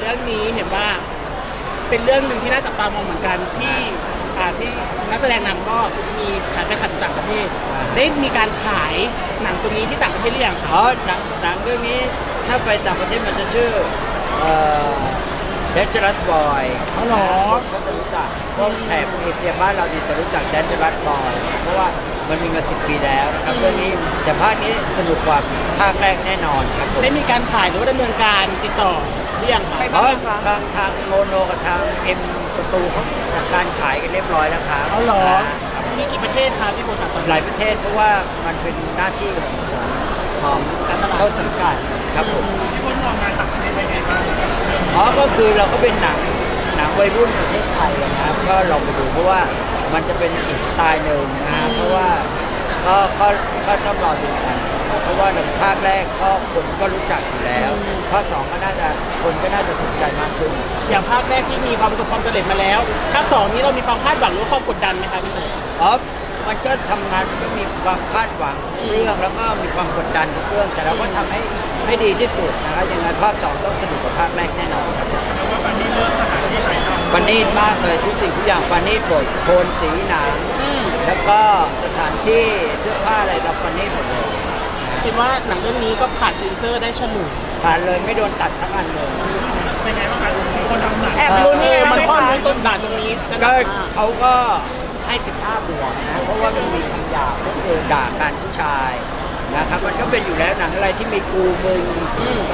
เรื่องนี้เห็นว่าเป็นเรื่องหนึ่งที่น่าจับตามองเหมือนกันที่อ่าที่นักแสดงนำก็มีขายไปขัดต่างประเทศได้มีการขายหนังตัวนี้ที่ต่างประเทศหรือยังคะอ๋อหนังหนังเรื่องนี้ถ้าไปต่างประเทศมันจะชื่อเอ่อ Dangerous Boy อ๋อเหรอเขาจะรู้จักพวกแถบเอเชียบ้านเราเนี่ยจะรู้จัก Dangerous Boy เพราะว่ามันมีมาสิปีแล้วนะครับเรื่องนี้แต่ภาคนี้สนุกกว่าภาคแรกแน่นอนครับผมได้มีการขายหรือว่าดำเนินการติดต่อ หรือยังคะไปเพราะทางทางโมโนกับทางเอ็มสตูเขาจัดการขายกันเรียบร้อยแล้วครับเอาเหรอครับมีกี่ประเทศคะพี่โบค่ะตอนหนี้ ลายประเทศเพราะว่ามันเป็นหน้าที่ของของของการตลาด ต้นสังกัดครับผมพี่พลมองงานต่างประเทศเป็นไงบ้างครับอ๋อก็คือเราก็เป็นหนังหนังวัยรุ่นประเทศไทยนะครับ ก็ลองไปดูเพราะว่ามันจะเป็นอีกสไตล์หนึ่งนะฮะเพราะว่าก็ก็ก็ต้องรอดูกัน เพราะว่าหนึ่งภาคแรกก็คนก็รู้จักอยู่แล้วภาคสองก็น่าจะคนก็น่าจะสนใจมากขึ้น อย่างภาคแรกที่มีความประสบความสำเร็จมาแล้วภาคสองนี้เรามีความคาดหวังหรือว่าความกดดันไหมคะพี่โบอ๋อมันก็ทำงานมันก็มีความคาดหวังทุกเรื่องแล้วก็มีความกดดันทุกเรื่อง แต่เราก็ทำให้ให้ดีที่สุดนะครับยังไงภาคสองต้องสนุกกว่าภาคแรกแน่นอนครับแล้วว่าตอนนี้เลือกสถานที่ถ่ายทำปานีตมากเลยทุกสิ่งทุกอย่างปานีตบทโทนสีหนังแล้วก็สถานที่เสื้อผ้าอะไรเราปานีตหมดเลย คิดว่าหนังเรื่องนี้ก็ผ่านเซ็นเซอร์ได้ฉลุยผ่านเลยไม่โดนตัดสักอันเลย เป็นไงบ้างครับคนทำหนังแอบลุ้นเอยังไงอมันบ้างข้อไหมมูลคะต้นด่านตรงนี้นะก็คะเขาก็ให้ 15 บวกนะ เพราะว่ามันมีคำหยาบก็คือด่าการผู้ชายนะครับมันก็เป็นอยู่แล้วหนังอะไรที่มีกูมึง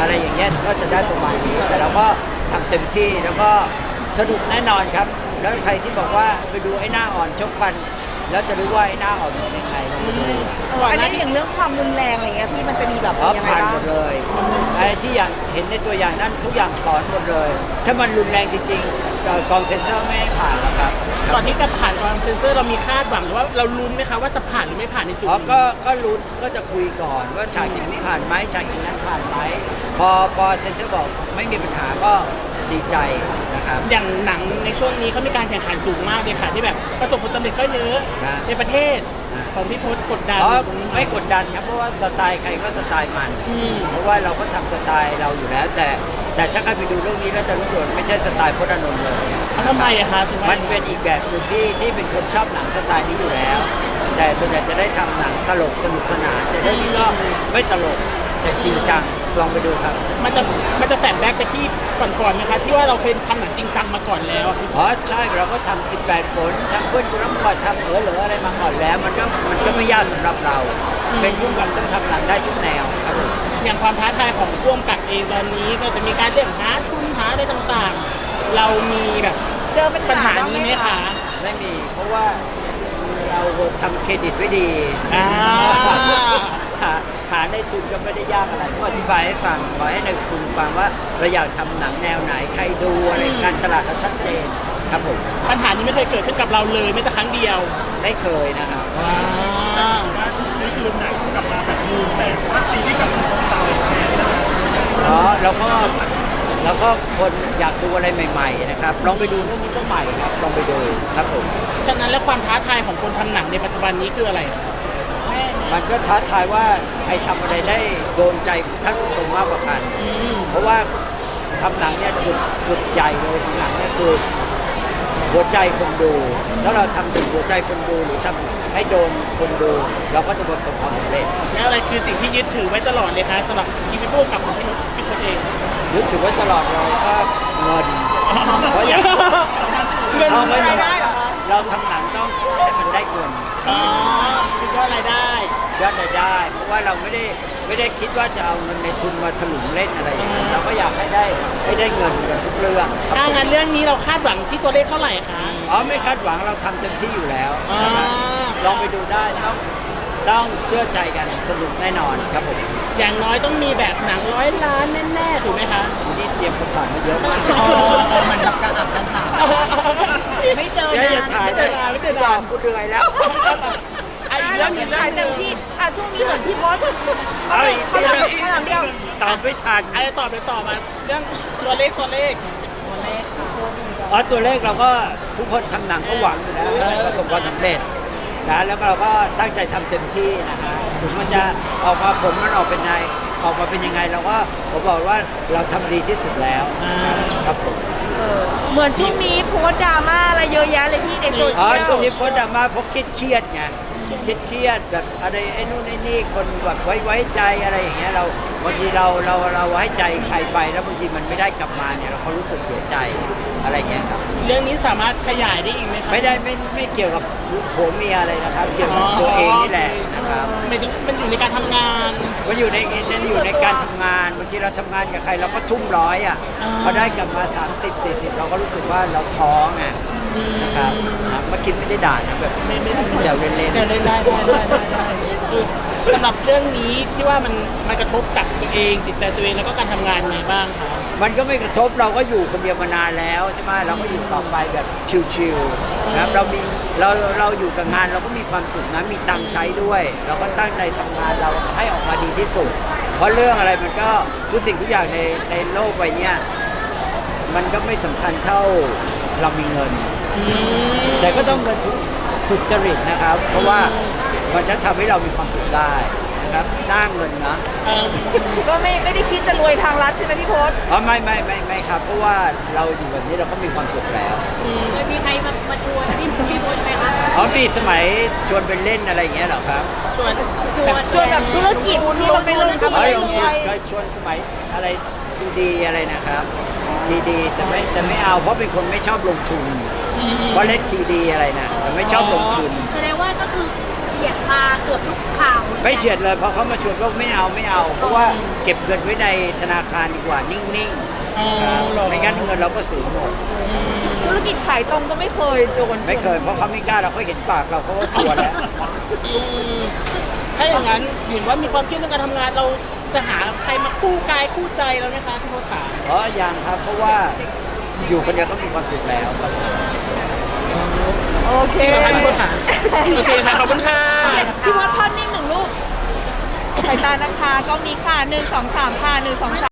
อะไรอย่างเงี้ยก็จะได้ประมาณนี้แต่เราก็ทำเต็มที่แล้วก็สนุกแน่นอนครับ แล้วใครที่บอกว่าไปดูไอ้หน้าอ่อนชกกัน แล้วจะรู้ว่าไอ้หน้าอ่อนเป็นยังไงลองไปดูอันนี้อย่างเรื่องความรุนแรงอะไรเงี้ยพี่มันจะมีแบบอ๋อยังไงผ่านบ้างหมดเลยไอ้ที่อย่างเห็นในตัวอย่างนั้นทุกอย่างสอนหมดเลย ถ้ามันรุนแรงจริงๆเอ่อกองเซ็นเซอร์ไม่ให้ผ่านหรอกครับ ก่อนที่จะผ่านกองเซ็นเซอร์เรามีคาดหวังหรือว่าเราลุ้นไหมคะว่าจะผ่านหรือไม่ผ่านในจุดอ๋อนี้ก็ ก็ลุ้นก็จะคุยก่อนว่าฉากอย่างนี้ผ่านไหมฉากอย่างนั้นผ่านไหมพอ พอเซ็นเซอร์บอกไม่มีปัญหาก็ดีใจนะ ครับ อย่างหนังในช่วงนี้เขามีการแข่งขันสูงมากเลยค่ะ ที่แบบประสบผลสำเร็จก็เยอะนะในประเทศนะของพี่พศกดดันอ๋อตรงนี้หไม่กดดันครับเพราะว่าสไตล์ใครก็สไตล์มัน อืม เพราะว่าเราก็ทำสไตล์เราอยู่แล้ว แต่แต่ถ้าใครไปดูเรื่องนี้แล้วจะรู้สึกว่าไม่ใช่สไตล์พจน์อานนท์เลย เอาทำไมอะคะถึงว่ามันเป็นอีกแบบหนึ่งที่ที่เป็นคนชอบหนังสไตล์นี้อยู่แล้ว แต่ส่วนใหญ่จะได้ทำหนังตลกสนุกสนาน แต่เรื่องนี้ก็ไม่ตลกแต่จริงจัง ลองไปดูครับ มันจะมันจะแฟลชแบ็กไปที่ก่อนๆไหมคะที่ว่าเราเคยทำหนังจริงจังมาก่อนแล้วอะพี่อ๋อใช่เราก็ทำ18ฝนทำเพื่อนกุน้ำก่อนทำเหลือเหลืออะไรมาก่อนแล้ว มันก็มันก็ไม่ยากสำหรับเราเป็นผู้กำกับต้องทำหนังได้ทุกแนวครับผมอย่างความท้าทายของร่วมกับเองตอนนี้ก็จะมีการเรื่องหาทุนหาอะไรต่างๆ เรามีแบบเจอปัญปัญหาหาบ้างนี้ไหไหมมคะคะ ไม่มีเพราะว่าเรา ทำเครดิตไว้ดีอ่า หาหาในทุนก็ไม่ได้ยากอะไรก็อธิบายให้ฟังขอให้ในคุณฟังว่าเราอยากทำหนังแนวไหนใครดูอะไรการตลาดเราชัดเจนครับผมปัญหานี้ไม่เคยเกิดขึ้นกับเราเลยแม้แต่ครั้งเดียวไม่เคยนะครับ ว้าวว่านี่คือหนังกลับมาแบบมูแต่ว่าซีรีส์กลับมาซบเซาแทนใช่ไหมอ๋อแล้วก็แล้วก็คนอยากดูอะไรใหม่ ๆ นะครับ ลองไปดูเรื่องนี้ก็ใหม่ครับ ลองไปดูครับผม ฉะนั้นแล้วความท้าทายของคนทำหนังในปัจจุบันนี้คืออะไรคะมันก็ท้าทายว่าใครทำอะไรได้โดนใจท่านผู้ชมมากกว่ากันอืมเพราะว่าทำหนังเนี่ยจุดจุดใหญ่เลยของหนังเนี่ยคือ หัวใจคนดูถ้าเราทำถึงหัวใจคนดูหรือทำให้โดนคนดู เราก็จะประสบความสำเร็จ แล้วอะไรคือสิ่งที่ยึดถือไว้ตลอดเลยคะสำหรับชีวิตผู้กำกับของพี่พี่พศเอง นึกถึงไว้ตลอดเลยก็เงิน เพราะอย่าง เงิน เอาไว้ รายได้ เหรอคะเราทำหนังต้องให้มันได้เงินอ๋อคือยอดรายได้ ยอดรายได้ เพราะว่าเราไม่ได้ไม่ได้คิดว่าจะเอาเงินในทุนมาถลุงเล่นอะไรอย่างเงี้ยเราก็อยากให้ได้ให้ได้เงินกันทุกเรื่องครับถ้างั้นเรื่องนี้เราคาดหวังที่ตัวเลขเท่าไหร่คะ อ๋อไม่คาดหวังเราทำเต็มที่อยู่แล้วอ่า นะครับลองไปดูได้ต้องต้องเชื่อใจกันสนุกแน่นอนครับผมอย่างน้อยต้องมีแบบหนังร้อยล้านแน่ๆถูกไหมคะวันนี้เตรียมคำถามมาเยอะมากมัน ไม่เจอเดี๋ยวอย่านาถ่ายนได้ไม่เจอนานกูเหนื่อยแล้วอะอีกเรื่องหนึงเรื่ถ่าอยงหเต็นึ่มงที่อะช่วงนี้เหมือนพี่พศเอาอีกทีเขาหถามนึ่งเขาถามเดียวตอบไม่ทันอะไรตอบไปต่อมาเรื่องตัวเลขตัวเลขอ๋อตัวเลขเราก็ทุกคนทำหนังก็หวังอยู่แล้วให้ประสบความสำเร็จนะแล้วก็เราก็ตั้งใจทำเต็มที่นะฮะถึงมันจะออกมาผลมันออกเป็นไง ออกมาเป็นยังไงเราก็ผมบอกว่าเราทำดีที่สุดแล้วครับผมเออเหมือนช่วงนี้โพสต์ดราม่าอะไรเยอะแยะเลยพี่ในโซอ๋อเชียลช่วงนี้โพสต์ดราม่าเพราะเครียดเครียดไง เครียดเครียดแบบอะไรไอ้นู่นไอ้นี่คนแบบไว้ไว้ใจอะไรอย่างเงี้ยเราบางทีเราเราเราให้ใจใครไป แล้วบางทีมันไม่ได้กลับมาเนี่ยเราก็รู้สึกเสียใจอะไรเงี้ยครับ เรื่องนี้สามารถขยายได้อีกไหมครับไม่ได้ไม่ไม่เกี่ยวกับผัวเมียอะไรนะครับ เกี่ยวกับตัวเองนี่แหละนะครับหมายถึงมันอยู่ในการทำงาน มันอยู่ในเช่นอยู่ในการทำงานบางทีเราทำงานกับใครเราก็ทุ่มร้อยอะอ่าพอได้กลับมา 30 40 เราก็รู้สึกว่าเราท้องไง นะครับนะเมื่อกี้ไม่ได้ด่านะแบบไม่ไม่ไม่แซวเล่นเดี๋ยวเล่นได้ได้ได้ได้ได้คือสำหรับเรื่องนี้ที่ว่ามันมันกระทบกับตัวเองจิตใจตัวเองแล้วก็การทำงานไงบ้างคะๆมันก็ไม่กระทบเราก็อยู่คนเดียวมานานแล้วใช่ไหมเราก็อยู่ต่อไปแบบชิวๆนะครับเรามีเราเราอยู่กับงานเราก็มีความสุขนะมีตังค์ใช้ด้วย เราก็ตั้งใจทำงานเราให้ออกมาดีที่สุด เพราะเรื่องอะไรมันก็ทุกสิ่งทุกอย่างในในโลกใบเนี้ย มันก็ไม่สำคัญเท่าเรามีเงิน แต่ก็ต้องเงินทุกสุจริตนะครับ เพราะว่ามันจะทำให้เรามีความสุขได้นะครับหน้าเงินนะเออก็ไม่ไม่ได้คิดจะรวยทางรัฐใช่ไหมพี่พศอ๋อไม่ไม่ไม่ไม่ครับ เพราะว่าเราอยู่แบบนี้เราก็มีความสุขแล้วมีใครมามาชวนพี่พี่พศไหมคะอ๋อมีสมัยชวนไปเล่นอะไรอย่างเงี้ยเหรอครับชวนชวนชวนแบบธุรกิจที่มันไปลงทุนอ๋อได้ลงรทุวนยเคยชวนสมัยอะไรทีดีอะไรนะครับ ทีดีแต่ไม่แต่ไม่เอาเพราะเป็นคนไม่ชอบลงทุนเพราะเล่นทีดีอะไรนะแต่ไม่ชอบลงทุน แสดงว่าก็คือเฉียดมาเกือบทุกข่าวไม่เฉียดเลยเพราะเขามาชวนก็ไม่เอาไม่เอา เพราะว่าเก็บเงินไว้ในธนาคารดีกว่านิ่งๆอ๋อครับเหรอไม่งั้นเงินเราก็สูญหมดธุรกิจขายตรงก็ไม่เคยโดนชไม่วนเคยเพราะเขาไม่กล้าเราเขาเห็นปากเราเขาก็กลัวแล้วอืมถ้าอย่างนั้นเห็นว่ามีความเครียดเรื่องการทำงานเรา จะหาใครมาคู่กายคู่ใจเราไหมคะพี่พศขาเพราะยังครับ เพราะว่าอยู่คนเดียวก็มีความสุขแล้วครับโอเค พี่พศพี่พศขาโอเคค่ะขอบคุณค่ะพี่พศภาพนิ่งหนึ่งรูปสายตานะคะกล้องนี้ค่ะหนึ่งสองสามค่ะหนึ่งสองสาม